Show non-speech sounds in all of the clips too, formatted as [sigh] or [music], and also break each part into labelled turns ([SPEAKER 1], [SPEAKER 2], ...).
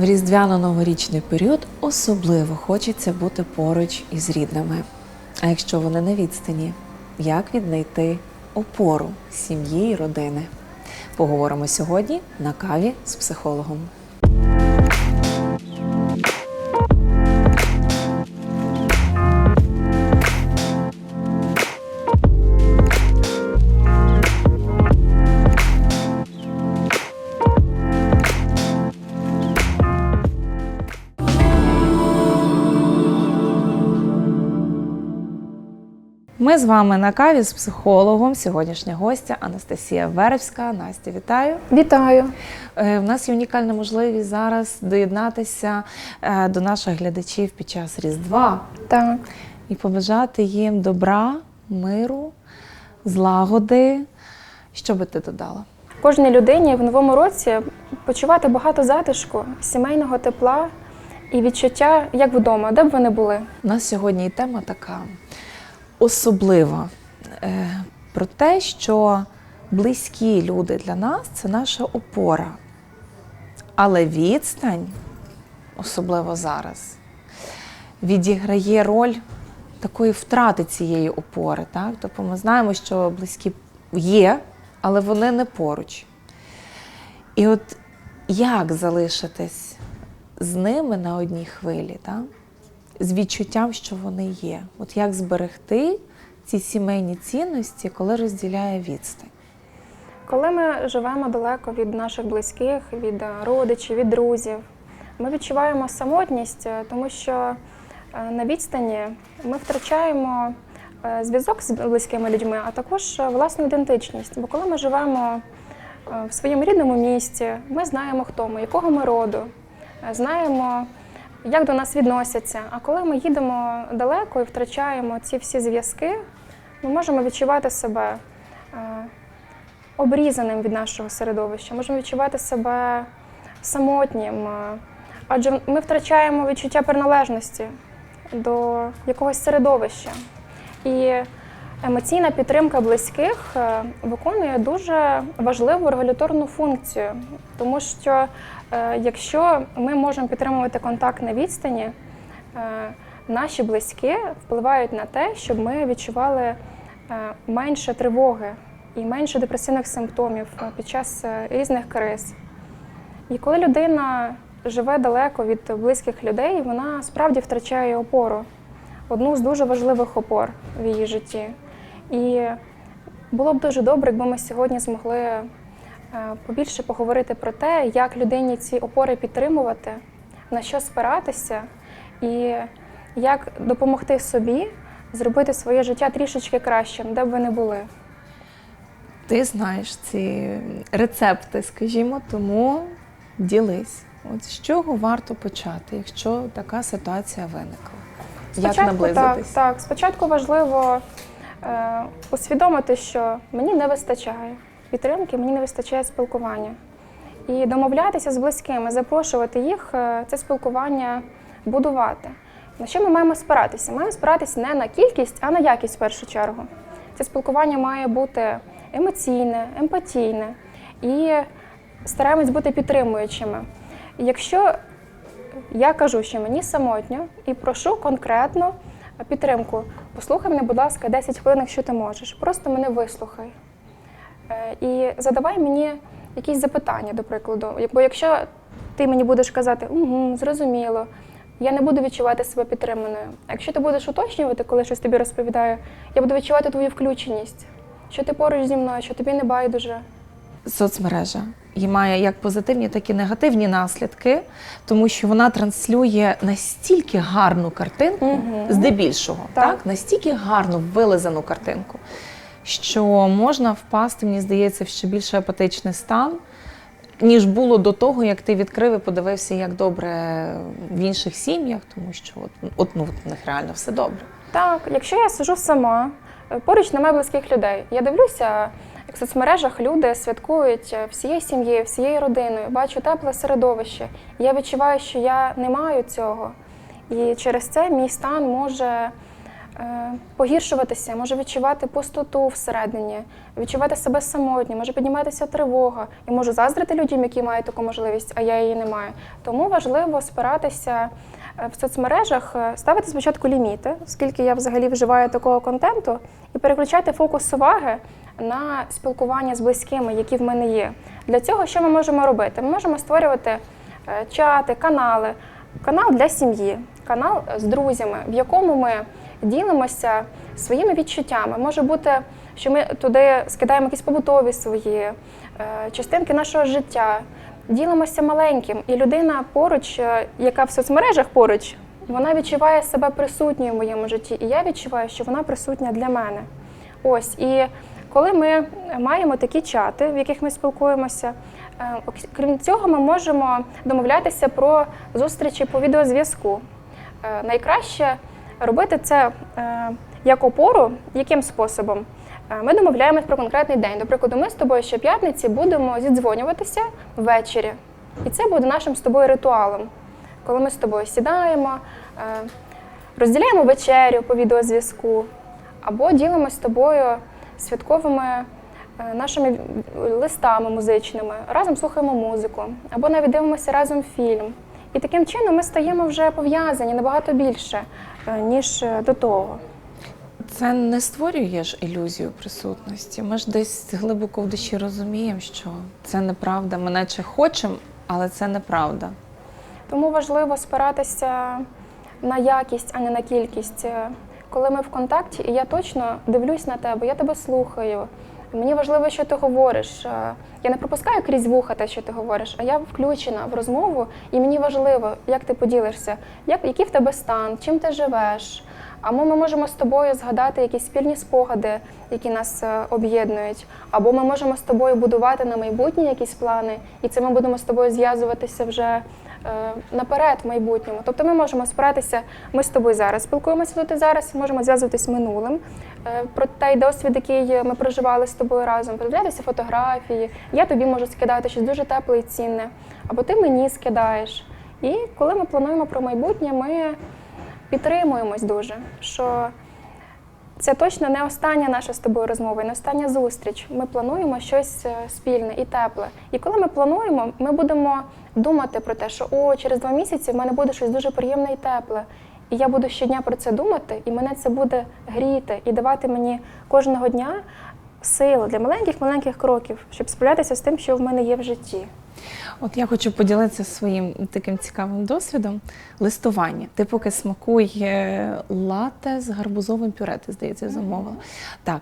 [SPEAKER 1] В різдвяно-новорічний період особливо хочеться бути поруч із рідними. А якщо вони на відстані, як віднайти опору сім'ї і родини? Поговоримо сьогодні на каві з психологом. Ми з вами на каві з психологом. Сьогоднішня гостя Анастасія Веревська. Настя, вітаю.
[SPEAKER 2] Вітаю.
[SPEAKER 1] Е, У нас є унікальна можливість зараз доєднатися е, до наших глядачів під час Різдва
[SPEAKER 2] Так.
[SPEAKER 1] і побажати їм добра, миру, злагоди. Що би ти додала?
[SPEAKER 2] Кожній людині в новому році почувати багато затишку, сімейного тепла і відчуття, як вдома, де б ви не були.
[SPEAKER 1] У нас сьогодні і тема така особлива е, про те, що близькі люди для нас це наша опора. Але відстань, особливо зараз, відіграє роль такої втрати цієї опори. Так? Тобто ми знаємо, що близькі є, але вони не поруч. І от як залишитись з ними на одній хвилі? Так? З відчуттям, що вони є. От як зберегти ці сімейні цінності, коли розділяє відстань.
[SPEAKER 2] Коли ми живемо далеко від наших близьких, від родичів, від друзів, ми відчуваємо самотність, е, тому що е, на відстані ми втрачаємо е, зв'язок з близькими людьми, а також власну ідентичність. Бо коли ми живемо в своєму рідному місті, ми знаємо, хто ми, якого ми роду, знаємо, як до нас відносяться. А коли ми їдемо далеко і втрачаємо ці всі зв'язки, ми можемо відчувати себе. е, обрізаним від нашого середовища, можемо відчувати себе самотнім, е, адже ми втрачаємо відчуття приналежності до якогось середовища. І емоційна підтримка близьких е, виконує дуже важливу регуляторну функцію, тому що якщо ми можемо підтримувати контакт на відстані, е, наші близькі впливають на те, щоб ми відчували е, менше тривоги і менше депресивних симптомів е, під час е, різних криз. І коли людина живе далеко від близьких людей, вона справді втрачає опору, одну з дуже важливих опор в її житті. І було б дуже добре, якби ми сьогодні змогли е, побільше поговорити про те, як людині ці опори підтримувати, на що спиратися, і як допомогти собі зробити своє життя трішечки кращим, де б ви не були.
[SPEAKER 1] Ти знаєш ці рецепти, скажімо, тому ділись. От з чого варто почати, якщо така ситуація виникла? як
[SPEAKER 2] так, так. Спочатку важливо е, усвідомити, що мені не вистачає підтримки, мені не вистачає спілкування. І домовлятися з близькими, запрошувати їх, е, це спілкування будувати. На що ми маємо спиратися? Маємо спиратися не на кількість, а на якість в першу чергу. Це спілкування має бути емоційне, емпатійне і стараємось бути підтримуючими. Якщо я кажу, що мені самотньо і прошу конкретно підтримку. Послухай мене, будь ласка, 10 хвилин, якщо ти можеш. Просто мене вислухай. Е, І задавай мені якісь запитання, до прикладу. Бо якщо ти мені будеш казати, угу, зрозуміло, я не буду відчувати себе підтриманою. А якщо ти будеш уточнювати, коли щось тобі розповідаю, я буду відчувати твою включеність, що ти поруч зі мною, що тобі не байдуже.
[SPEAKER 1] Соцмережа і має як позитивні, так і негативні наслідки, тому що вона транслює настільки гарну картинку,
[SPEAKER 2] Мгм.
[SPEAKER 1] здебільшого, так.
[SPEAKER 2] Так.
[SPEAKER 1] настільки гарно вилизану картинку, що можна впасти, мені здається, в ще більше апатичний стан, ніж було до того, як ти відкрив і подивився, як добре в інших сім'ях, тому що от, от, ну, у них реально все добре.
[SPEAKER 2] Так, якщо я сижу сама, е, поруч немає близьких людей. Я дивлюся, як в соцмережах люди святкують е, всією сім'єю, всією родиною, бачу тепле середовище. Я відчуваю, що я не маю цього. І через це мій стан може погіршуватися, може відчувати пустоту всередині, відчувати себе самотньо, може підніматися тривога. І можу заздрити людям, які мають таку можливість, а я її не маю. Тому важливо спиратися е, в соцмережах, е, ставити спочатку ліміти, оскільки я взагалі вживаю такого контенту, і переключати фокус уваги на спілкування з близькими, які в мене є. Для цього що ми можемо робити? Ми можемо створювати е, чати, канали, канал для сім'ї, канал з друзями, в якому ми ділимося своїми відчуттями. Може бути, що ми туди скидаємо якісь побутові свої е, частинки нашого життя, ділимося маленьким, і людина поруч, е, яка в соцмережах поруч, вона відчуває себе присутньою в моєму житті, і я відчуваю, що вона присутня для мене. Ось і коли ми маємо такі чати, в яких ми спілкуємося, е, крім цього, ми можемо домовлятися про зустрічі по відеозв'язку. Найкраще робити це е, як опору, яким способом? Е, Ми домовляємось про конкретний день. До прикладу, ми з тобою щоп'ятниці будемо зідзвонюватися ввечері. І це буде нашим з тобою ритуалом, коли ми з тобою сідаємо, е, розділяємо вечерю по відеозв'язку, або ділимося з тобою святковими нашими листами музичними, разом слухаємо музику, або навіть дивимося разом фільм. І таким чином ми стаємо вже пов'язані набагато більше, ніж е, до того.
[SPEAKER 1] Це не створює ж ілюзію присутності. Ми ж десь глибоко в душі розуміємо, що це неправда. Ми наче хочемо, але це неправда.
[SPEAKER 2] Тому важливо спиратися на якість, а не на кількість. Е, Коли ми в контакті, і я точно дивлюсь на тебе, я тебе слухаю. Мені важливо, що ти говориш. Е, Я не пропускаю крізь вуха те, що ти говориш, а я включена в розмову, і мені важливо, як ти поділишся, як, який в тебе стан, чим ти живеш. Або ми можемо з тобою згадати якісь спільні спогади, які нас е, об'єднують, або ми можемо з тобою будувати на майбутнє якісь плани, і це ми будемо з тобою зв'язуватися вже наперед в майбутньому. Тобто ми можемо спиратися, ми з тобою зараз спілкуємося тут і зараз, можемо зв'язуватись з минулим е, про той досвід, який ми проживали з тобою разом, подивлятися фотографії. Я тобі можу скидати щось дуже тепле і цінне, або ти мені скидаєш. І коли ми плануємо про майбутнє, ми підтримуємось дуже, що це точно не остання наша з тобою розмова, не остання зустріч. Ми плануємо щось е, спільне і тепле. І коли ми плануємо, ми будемо думати про те, що о, через два місяці в мене буде щось дуже приємне і тепле. І я буду щодня про це думати, і мене це буде гріти і давати мені кожного дня силу для маленьких-маленьких кроків, щоб справлятися з тим, що в мене є в житті.
[SPEAKER 1] От я хочу поділитися своїм таким цікавим досвідом листування. Ти поки смакуй е, лате з гарбузовим пюре, ти, здається, замовила. Так,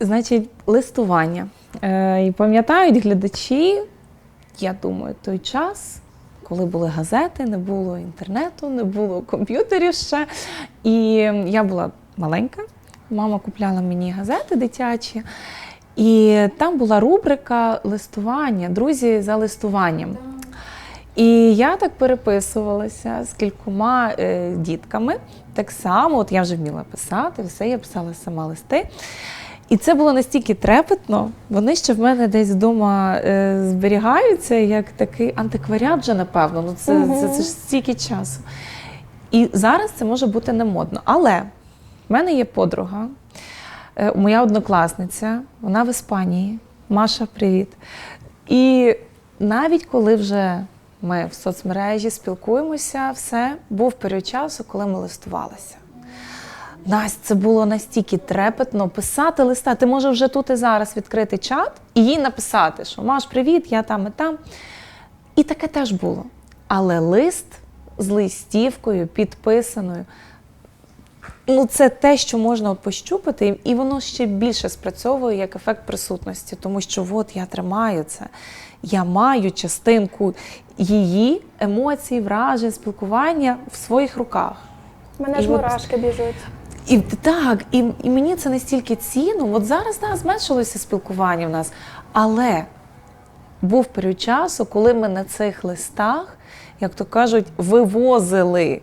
[SPEAKER 1] значить, листування. Е, І пам'ятають глядачі, я думаю, той час. Коли були газети, не було інтернету, не було комп'ютерів ще. І я була маленька, мама купляла мені газети дитячі, і там була рубрика листування, друзі за листуванням. І я так переписувалася з кількома е, дітками. Так само, от я вже вміла писати, все, я писала сама листи. І це було настільки трепетно, вони ще в мене десь вдома е, зберігаються, як такий антикваріат вже, напевно. Ну, це, це, це ж стільки часу. І зараз це може бути не модно. Але в мене є подруга, моя однокласниця, вона в Іспанії. Маша, привіт. І навіть коли вже ми в соцмережі спілкуємося, все був період часу, коли ми листувалися. Настя, це було настільки трепетно писати листа. Ти можеш вже тут і зараз відкрити чат і їй написати, що Маш, привіт, я там і там. І таке теж було. Але лист з листівкою, підписаною. Ну, це те, що можна от пощупати, і воно ще більше спрацьовує як ефект присутності, тому що от я тримаю це, я маю частинку її емоцій, вражень, спілкування в своїх руках.
[SPEAKER 2] Мене
[SPEAKER 1] І
[SPEAKER 2] ж
[SPEAKER 1] от-
[SPEAKER 2] мурашки біжуть.
[SPEAKER 1] І так, і, і мені це настільки цінно. От зараз да, зменшилося спілкування в нас, але був період часу, коли ми на цих листах, як то кажуть, вивозили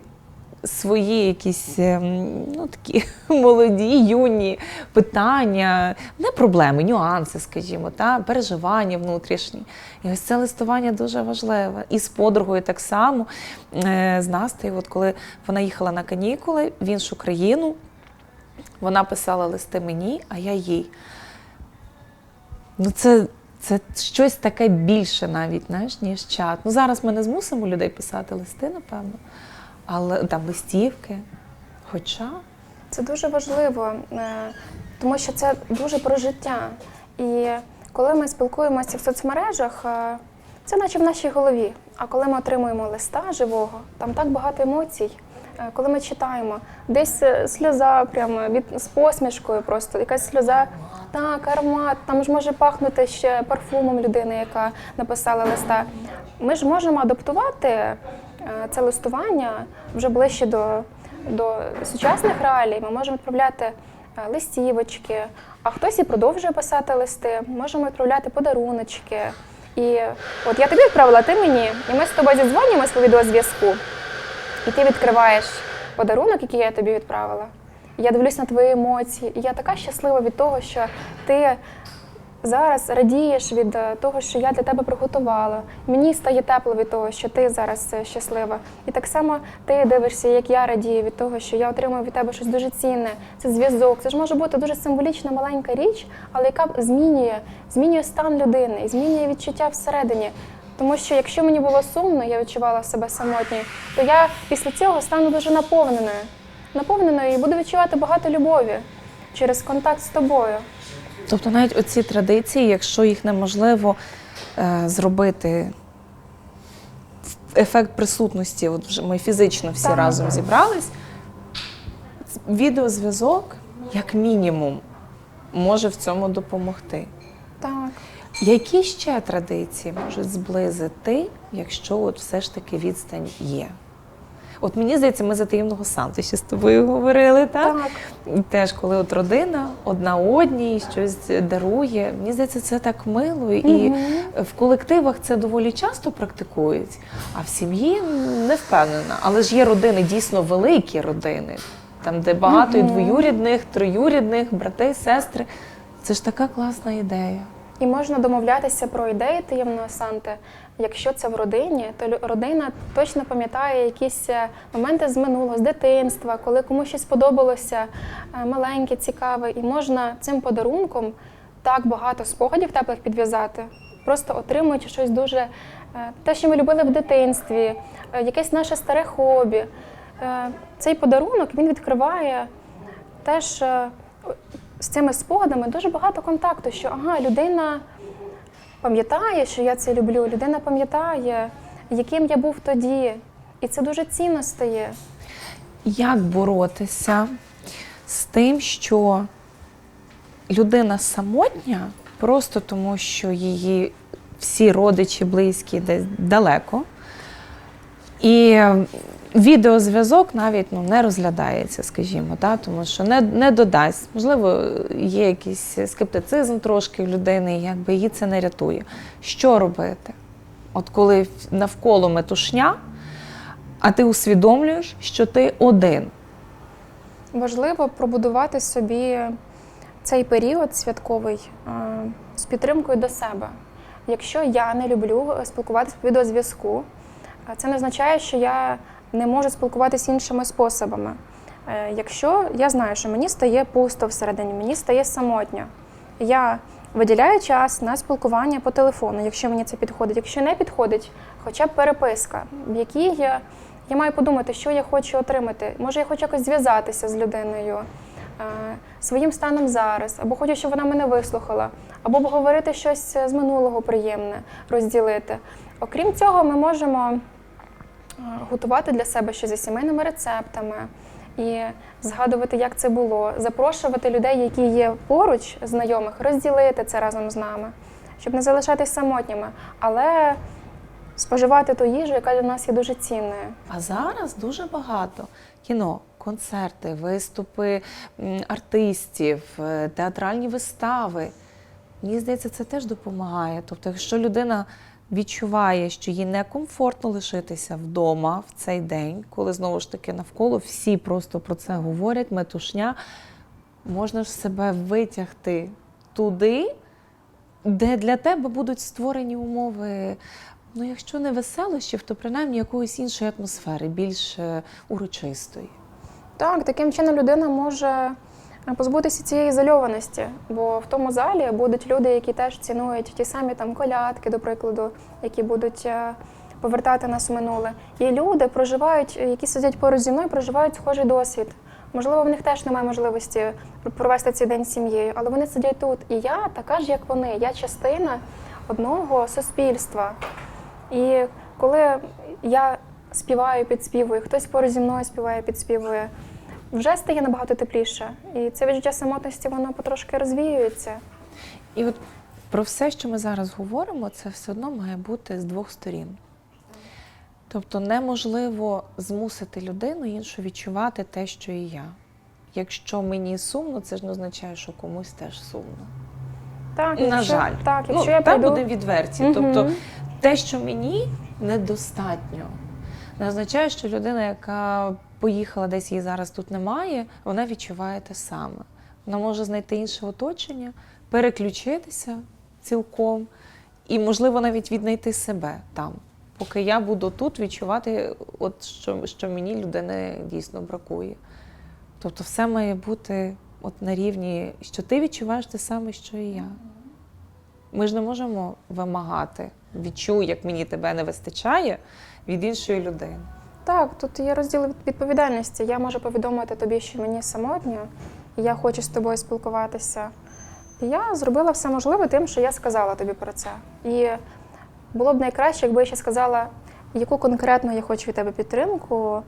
[SPEAKER 1] свої якісь ем, ну, такі [laughs] молоді, юні питання, не проблеми, нюанси, скажімо, та, переживання внутрішні. І ось це листування дуже важливе. І з подругою так само, е, з Настею, от коли вона їхала на канікули в іншу країну. Вона писала листи мені, а я їй. Ну, це, це щось таке більше навіть, знаєш, ніж чат. Ну, зараз ми не змусимо людей писати листи, напевно, але там листівки. Хоча
[SPEAKER 2] Це дуже важливо, е, тому що це дуже про життя. І коли ми спілкуємося в соцмережах, е, це наче в нашій голові. А коли ми отримуємо листа живого, там так багато емоцій. Е, Коли ми читаємо, десь сльоза прямо від з посмішкою, просто якась сльоза. Так, аромат, там ж може пахнути ще парфумом людини, яка написала листа. Ми ж можемо адаптувати це листування вже ближче до, до сучасних реалій. Ми можемо відправляти е, листівочки, а хтось і продовжує писати листи. Можемо відправляти подаруночки. І от я тобі відправила, ти мені, і ми з тобою зідзвонюємось по відеозв'язку, і ти відкриваєш подарунок, який я тобі відправила. Я дивлюсь на твої емоції, і я така щаслива від того, що ти зараз радієш від е, того, що я для тебе приготувала. Мені стає тепло від того, що ти зараз е, щаслива. І так само ти дивишся, як я радію від того, що я отримую від тебе щось дуже цінне. Це зв'язок. Це ж може бути дуже символічна маленька річ, але яка змінює, змінює стан людини змінює відчуття всередині. Тому що якщо мені було сумно, я відчувала себе самотньою, то я після цього стану дуже наповненою. Наповненою і буду відчувати багато любові через контакт з тобою.
[SPEAKER 1] Тобто навіть оці традиції, якщо їх неможливо е, зробити ефект присутності, от вже ми фізично всі
[SPEAKER 2] Так.
[SPEAKER 1] разом зібрались, відеозв'язок, як мінімум, може в цьому допомогти.
[SPEAKER 2] Так.
[SPEAKER 1] Які ще традиції можуть зблизити, якщо от все ж таки відстань є? От мені здається, ми за таємного Санту ще з тобою говорили, так?
[SPEAKER 2] Так.
[SPEAKER 1] Теж, коли от родина одна одній щось дарує, мені здається, це так мило. І в колективах це доволі часто практикують, а в сім'ї не впевнена. Але ж є родини, дійсно великі родини, там, де багато і двоюрідних, троюрідних, брати, сестри. Це ж така класна ідея.
[SPEAKER 2] І можна домовлятися про ідеї таємного Санти. Якщо це в родині, то родина точно пам'ятає якісь е, моменти з минулого, з дитинства, коли комусь щось сподобалося е, маленьке, цікаве, і можна цим подарунком так багато спогадів теплих підв'язати, просто отримуючи щось дуже е, те, що ми любили в дитинстві, якесь наше старе хобі. Цей подарунок він відкриває теж з цими спогадами дуже багато контакту, що ага, людина пам'ятає, що я це люблю, людина пам'ятає, яким я був тоді. І це дуже цінно стає.
[SPEAKER 1] Як боротися з тим, що людина самотня, просто тому що її всі родичі близькі десь далеко, і відеозв'язок навіть ну, не розглядається, скажімо, да? тому що не, не додасть. Можливо, є якийсь скептицизм трошки в людини, якби її це не рятує. Що робити? От коли навколо метушня, а ти усвідомлюєш, що ти один.
[SPEAKER 2] Важливо пробудувати собі цей період святковий е, з підтримкою до себе. Якщо я не люблю спілкуватися по відеозв'язку, е, це не означає, що я не можу спілкуватися іншими способами. Е, Якщо я знаю, що мені стає пусто всередині, мені стає самотньо, я виділяю час на спілкування по телефону, якщо мені це підходить. Якщо не підходить, хоча б переписка, в якій я, я маю подумати, що я хочу отримати. Може, я хочу якось зв'язатися з людиною е, своїм станом зараз, або хочу, щоб вона мене вислухала, або обговорити щось з минулого приємне, розділити. Окрім цього, ми можемо готувати для себе щось за сімейними рецептами і згадувати, як це було, запрошувати людей, які є поруч, знайомих, розділити це разом з нами, щоб не залишатись самотніми, але споживати ту їжу, яка для нас є дуже цінною.
[SPEAKER 1] А зараз дуже багато кіно, концерти, виступи артистів, е, театральні вистави. Мені здається, це теж допомагає. Тобто, якщо людина відчуває, що їй некомфортно лишитися вдома в цей день, коли знову ж таки навколо всі просто про це говорять, метушня, можна ж себе витягти туди, де для тебе будуть створені умови. Ну, якщо не веселощів, то принаймні якоїсь іншої атмосфери, більш е, урочистої.
[SPEAKER 2] Так, таким чином людина може позбутися цієї ізольованості, бо в тому залі будуть люди, які теж цінують ті самі там колядки, до прикладу, які будуть е, повертати нас у минуле. І люди проживають, е, які сидять поруч зі мною, проживають схожий досвід. Можливо, в них теж немає можливості провести цей день з сім'єю, але вони сидять тут. І я така ж, як вони. Я частина одного суспільства. І коли я співаю, підспівую, хтось поруч зі мною співає, підспівує, вже стає набагато тепліше. І це відчуття самотності, воно потрошки розвіюється.
[SPEAKER 1] І от про все, що ми зараз говоримо, це все одно має бути з двох сторін. Тобто неможливо змусити людину іншу відчувати те, що і я. Якщо мені сумно, це ж не означає, що комусь теж сумно.
[SPEAKER 2] Так,
[SPEAKER 1] На
[SPEAKER 2] якщо,
[SPEAKER 1] жаль,
[SPEAKER 2] так,
[SPEAKER 1] ну,
[SPEAKER 2] я
[SPEAKER 1] там
[SPEAKER 2] прийду,
[SPEAKER 1] будемо відверті.
[SPEAKER 2] Мгм.
[SPEAKER 1] Тобто те, що мені недостатньо, не означає, що людина, яка поїхала десь її зараз тут немає, вона відчуває те саме. Вона може знайти інше оточення, переключитися цілком і, можливо, навіть віднайти себе там. Поки я буду тут відчувати, от що, що мені людини дійсно бракує. Тобто, все має бути от на рівні, що ти відчуваєш те саме, що і я. Ми ж не можемо вимагати, відчуй, як мені тебе не вистачає від іншої людини.
[SPEAKER 2] Так, тут є розділ від- відповідальності. Я можу повідомити тобі, що мені самотньо, і я хочу з тобою спілкуватися. І я зробила все можливе тим, що я сказала тобі про це. І було б найкраще, якби я ще сказала, яку конкретно я хочу від тебе підтримку,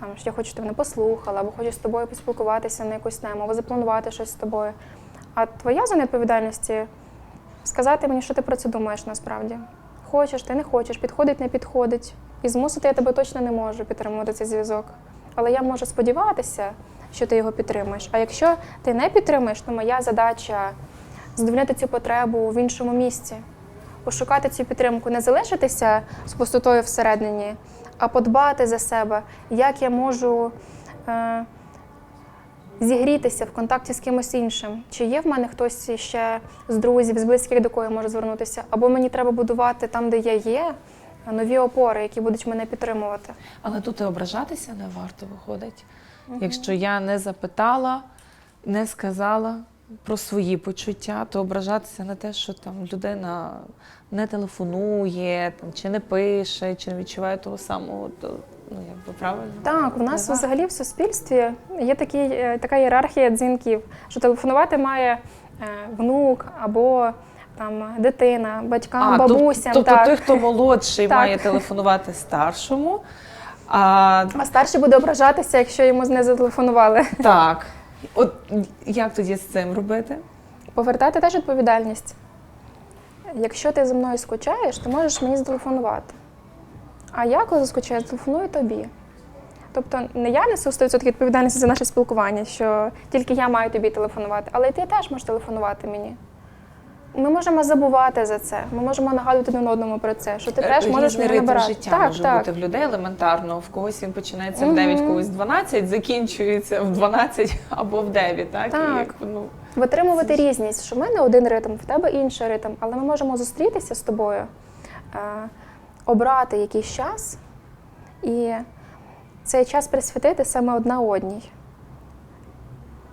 [SPEAKER 2] там, що я хочу, щоб ти мене послухала, або хочу з тобою поспілкуватися на якусь тему, або запланувати щось з тобою. А твоя зона відповідальності сказати мені, що ти про це думаєш насправді. Хочеш, ти не хочеш, підходить, не підходить. І змусити я тебе точно не можу підтримувати цей зв'язок. Але я можу сподіватися, що ти його підтримуєш. А якщо ти не підтримуєш, то моя задача задовольнити цю потребу в іншому місці, пошукати цю підтримку, не залишитися з пустотою всередині, а подбати за себе, як я можу. Е- зігрітися в контакті з кимось іншим. Чи є в мене хтось ще з друзів, з близьких, до кого я можу звернутися? Або мені треба будувати там, де я є, нові опори, які будуть мене підтримувати.
[SPEAKER 1] Але тут і ображатися не варто виходить. Якщо я не запитала, не сказала про свої почуття, то ображатися на те, що там людина не телефонує, там, чи не пише, чи не відчуває того самого, то ну якби правильно.
[SPEAKER 2] Так, у нас взагалі в суспільстві є такі, е, така ієрархія дзвінків, що телефонувати має е, внук або там дитина, батькам,
[SPEAKER 1] тоб-
[SPEAKER 2] бабусям.
[SPEAKER 1] тобто
[SPEAKER 2] так.
[SPEAKER 1] той, хто молодший,
[SPEAKER 2] Так.
[SPEAKER 1] має телефонувати старшому. А
[SPEAKER 2] А старший буде ображатися, якщо йому не зателефонували.
[SPEAKER 1] так, от як тоді з цим робити?
[SPEAKER 2] Повертати теж відповідальність. Якщо ти за мною скучаєш, ти можеш мені зателефонувати. А я, коли заскучаю, зателефоную тобі. Тобто не я несу 100% відповідальності за наше спілкування, що тільки я маю тобі телефонувати, але й ти теж можеш телефонувати мені. Ми можемо забувати за це, ми можемо нагадувати один одному про це, що ти теж можеш
[SPEAKER 1] Різний ритм
[SPEAKER 2] набирати.
[SPEAKER 1] життя
[SPEAKER 2] так,
[SPEAKER 1] може
[SPEAKER 2] так.
[SPEAKER 1] бути в людей елементарно. В когось він починається в
[SPEAKER 2] Мгм.
[SPEAKER 1] 9, когось в 12, закінчується в 12 [laughs] або в 9. Так?
[SPEAKER 2] Так.
[SPEAKER 1] І, ну,
[SPEAKER 2] Витримувати різність, що в мене один ритм, в тебе інший ритм, але ми можемо зустрітися з тобою, е, обрати якийсь час і цей час присвятити саме одна одній.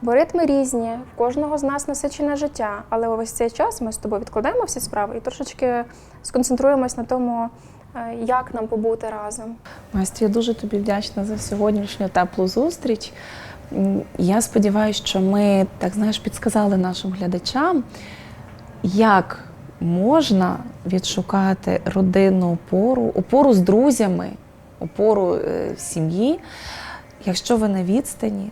[SPEAKER 2] Бо ритми різні, в кожного з нас насичене життя, але ось цей час ми з тобою відкладаємо всі справи і трошечки сконцентруємось на тому, е, як нам побути разом.
[SPEAKER 1] Настя, я дуже тобі вдячна за сьогоднішню теплу зустріч. Я сподіваюся, що ми так знаєш, підсказали нашим глядачам, як можна відшукати родинну опору, опору з друзями, опору е, в сім'ї, якщо ви на відстані,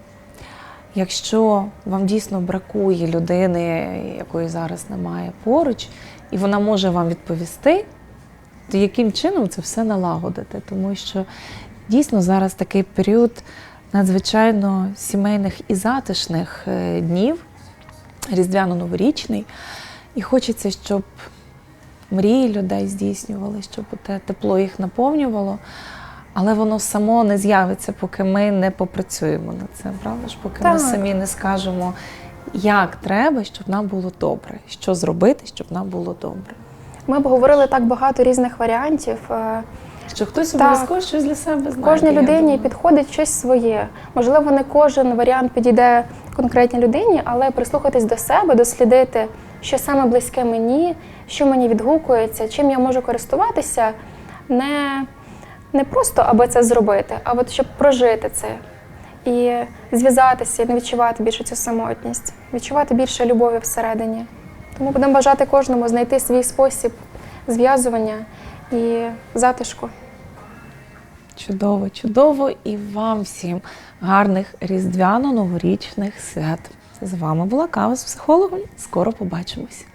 [SPEAKER 1] якщо вам дійсно бракує людини, якої зараз немає поруч, і вона може вам відповісти, то яким чином це все налагодити? Тому що дійсно зараз такий період надзвичайно сімейних і затишних е, днів, різдвяно-новорічний, і хочеться, щоб мрії людей здійснювали, щоб те тепло їх наповнювало. Але воно само не з'явиться, поки ми не попрацюємо над цим, правда ж? Поки ми самі не скажемо, як треба, щоб нам було добре, що зробити, щоб нам було добре.
[SPEAKER 2] Ми обговорили так багато різних варіантів. е,
[SPEAKER 1] Що хтось
[SPEAKER 2] Так.
[SPEAKER 1] обов'язково щось для себе знає.
[SPEAKER 2] Кожній людині
[SPEAKER 1] думаю.
[SPEAKER 2] підходить щось своє. Можливо, не кожен варіант підійде конкретній людині, але прислухатись до себе, дослідити, що саме близьке мені, що мені відгукується, чим я можу користуватися, не, не просто аби це зробити, а от щоб прожити це і зв'язатися, і не відчувати більше цю самотність, відчувати більше любові всередині. Тому будемо бажати кожному знайти свій спосіб зв'язування і затишку.
[SPEAKER 1] Чудово, чудово і вам всім гарних різдвяно-новорічних свят. З вами була кава з психологом. Скоро побачимось.